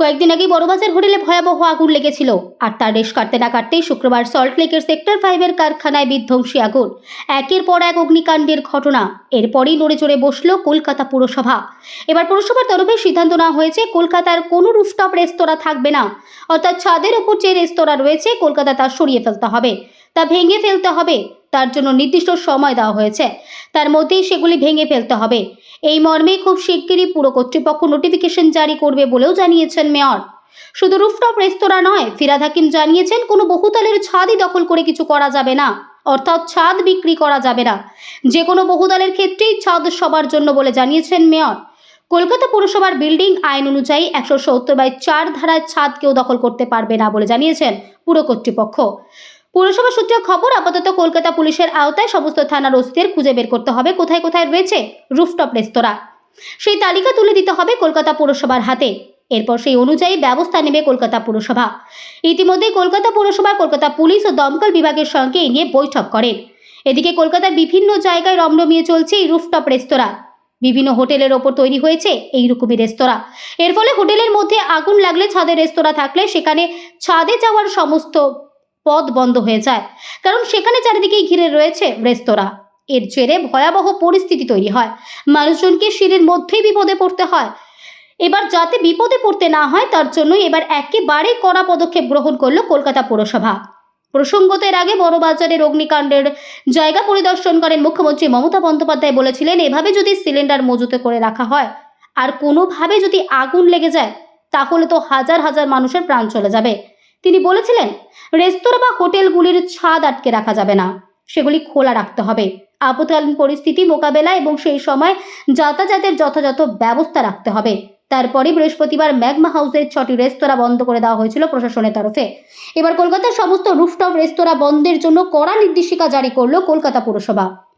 কয়েকদিন আগেই বড়বাজার হোটেলে ভয়াবহ আগুন লেগেছিল। আর তার রেশ কাটতে না কাটতেই শুক্রবার সল্টলেকের সেক্টর ফাইভের কারখানায় বিধ্বংসী আগুন। একের পর এক অগ্নিকাণ্ডের ঘটনা। এরপরই নড়ে চড়ে বসল কলকাতা পুরসভা। এবার পুরসভার তরফে সিদ্ধান্ত নেওয়া হয়েছে, কলকাতার কোনো রুফটপ রেস্তোরাঁ থাকবে না। অর্থাৎ ছাদের ওপর যে রেস্তোরাঁ রয়েছে, কলকাতা তা সরিয়ে ফেলতে হবে। তা ভেঙে ফেলতে হবে। তার জন্য নির্দিষ্ট সময় দেওয়া হয়েছে। তার মধ্যেই সেগুলি ভেঙে ফেলতে হবে। এই মর্মে খুব শিগগিরই পুরো কর্তৃপক্ষ নোটিফিকেশন জারি করবে বলেও জানিয়েছেন মেয়র। শুধু রুফটপ রেস্তোরাঁ নয়, ফিরাদ হাকিম জানিয়েছেন, কোনো বহুতলের ছাদই দখল করে কিছু করা যাবে না। অর্থাৎ ছাদ বিক্রি করা যাবে না। যে কোনো বহুতলের ক্ষেত্রেই ছাদ সবার জন্য বলে জানিয়েছেন মেয়র। কলকাতা পুরসভার বিল্ডিং আইন অনুযায়ী একশো সত্তর বাই চার ধারায় ছাদ কেউ দখল করতে পারবে না বলে জানিয়েছেন পুরো কর্তৃপক্ষ। পুরসভা সূত্রে খবর, আপাতত কলকাতা পুলিশের আওতায় সমস্ত থানার ওসিদের খুঁজে বের করতে হবে। কোথায় কোথায় রয়েছে রুফটপ রেস্তোরাঁ? সেই তালিকা তুলে দিতে হবে কলকাতা পুরসভার হাতে। এরপর সেই অনুযায়ী ব্যবস্থা নেবে কলকাতা পুরসভা। ইতিমধ্যে কলকাতা পুরসভা, কলকাতা পুলিশ ও দমকল বিভাগের সঙ্গে নিয়ে বৈঠক করেন। এদিকে কলকাতার বিভিন্ন জায়গায় রমরমিয়ে চলছে এই রুফটপ রেস্তোরাঁ। বিভিন্ন হোটেলের ওপর তৈরি হয়েছে এই রকমই রেস্তোরাঁ। এর ফলে হোটেলের মধ্যে আগুন লাগলে ছাদের রেস্তোরাঁ থাকলে সেখানে ছাদে যাওয়ার সমস্ত পথ বন্ধ হয়ে যায়। কারণ সেখানে চারিদিকেই ঘিরে রয়েছে রেস্তোরাঁ। এর জেরে ভয়াবহ পরিস্থিতি তৈরি হয়। মানুষজনকে সিঁড়ির মধ্যেই বিপদে পড়তে হয়। এবার যাতে বিপদে পড়তে না হয়, তার জন্যই এবার একেবারে কড়া পদক্ষেপ গ্রহণ করল কলকাতা পুরসভা। প্রসঙ্গত এর আগে বড়বাজারের অগ্নিকাণ্ডের জায়গা পরিদর্শন করেন মুখ্যমন্ত্রী মমতা বন্দ্যোপাধ্যায় বলেছিলেন, এভাবে যদি সিলিন্ডার মজুতে করে রাখা হয়, আর কোনোভাবে যদি আগুন লেগে যায়, তাহলে তো হাজার হাজার মানুষের প্রাণ চলে যাবে। তিনি বলেছিলেন, রেস্তোরাঁ বা হোটেলগুলির ছাদ আটকে রাখা যাবে না। সেগুলি খোলা রাখতে হবে। আপতকালীন পরিস্থিতি মোকাবেলা এবং সেই সময় যাতায়াতের যথাযথ ব্যবস্থা রাখতে হবে। তারপরে বৃহস্পতিবার ম্যাগমা হাউসের ছটি রেস্তোরাঁ বন্ধ করে দেওয়া হয়েছিল প্রশাসনের তরফে। এবার কলকাতার সমস্ত রুফটপ রেস্তোরাঁ বন্ধের জন্য কড়া নির্দেশিকা জারি করল কলকাতা পুরসভা।